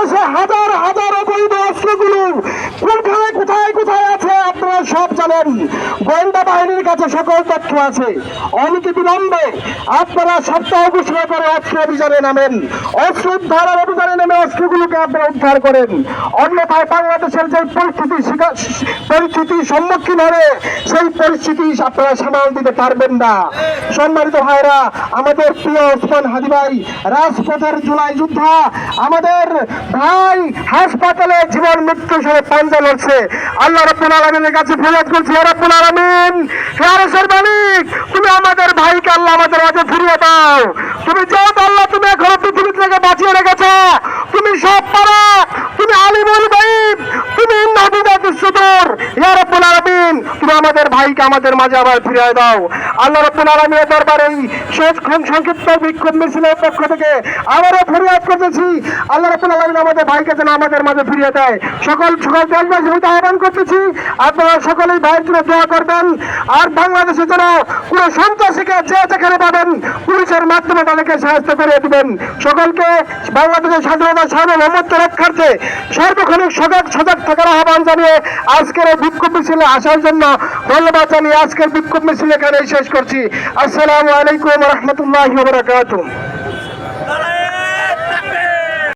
বাংলাদেশে হাজার হাজার অবৈধ অস্ত্রগুলো কোথায় কোথায় কোথায় আছে? আপনারা সব জানেন গোয়েন্দা বাহিনীর কাছে সকল তথ্য আছে। অনতি বিলম্বে আপনারা সপ্তাহ ঘোষণা করে অস্ত্র অভিযানে নামেন। অস্ত্র উদ্ধারের অভিযানে নেমে অস্ত্রগুলোকে আপনারা উদ্ধার করেন। অন্যথায় বাংলাদেশের যে পরিস্থিতি পরিস্থিতির সম্মুখীন হবে সেই পরিস্থিতি আপনারা সামাল দিতে পারবেন না। সম্মানিত ভাইরা আমাদের প্রিয় ওসমান হাদি ভাই, রাজপথের জুলাই যোদ্ধা, আমাদের ভাই হাসপাতালে জীবন মৃত্যু সাথে পাঞ্জা লড়ছে। আল্লাহ রব্বুল আলমিনের কাছে ফরিয়াদ করছি রব্বুল আলমিন হে মালিক, তুমি আমাদের ভাইকে আল্লাহ আমাদের মাঝে ফিরিয়ে দাও। তুমি যেহেতু আল্লাহ তুমি এখনও পৃথিবী থেকে বাঁচিয়ে রেখেছ, তুমি সব তুমি আমাদের ভাইকে আমাদের মাঝে আবার ফিরিয়ে দাও। আল্লাহ রব্বুল আলমীর দরবারে এই সংক্ষিপ্ত বিক্ষোভ মিছিলের পক্ষ থেকে আবারও ফরিয়াদ করতেছি। আল্লাহ রব্বুল আলামিন আমাদের ভাইকে যেন আমাদের মাঝে ফিরিয়ে দেয়। সকল সকল দেশবাসী হইতে আহ্বান করতেছি। আপনারা সকলেই ভাইয়ের জন্য দোয়া করবেন। আর বাংলাদেশে যেন কোনো সন্ত্রাসীকে যে যেখানে পাবেন পুলিশের মাধ্যমে তাদেরকে সাহায্য করে দিবেন। সকলকে বাংলাদেশের স্বাধীনতা সার্বভৌমত্ব রক্ষার্থে সার্বক্ষণিক সজাগ সজাগ থাকার আহ্বান জানিয়ে আজকের এই বিক্ষোভ মিছিলে আসার জন্য ধন্যবাদ জানিয়ে আজকের বিক্ষোভ মিছিল এখানেই শেষ করছি। আসসালামু আলাইকুম রহমতুল্লাহ বারাকাতুহ।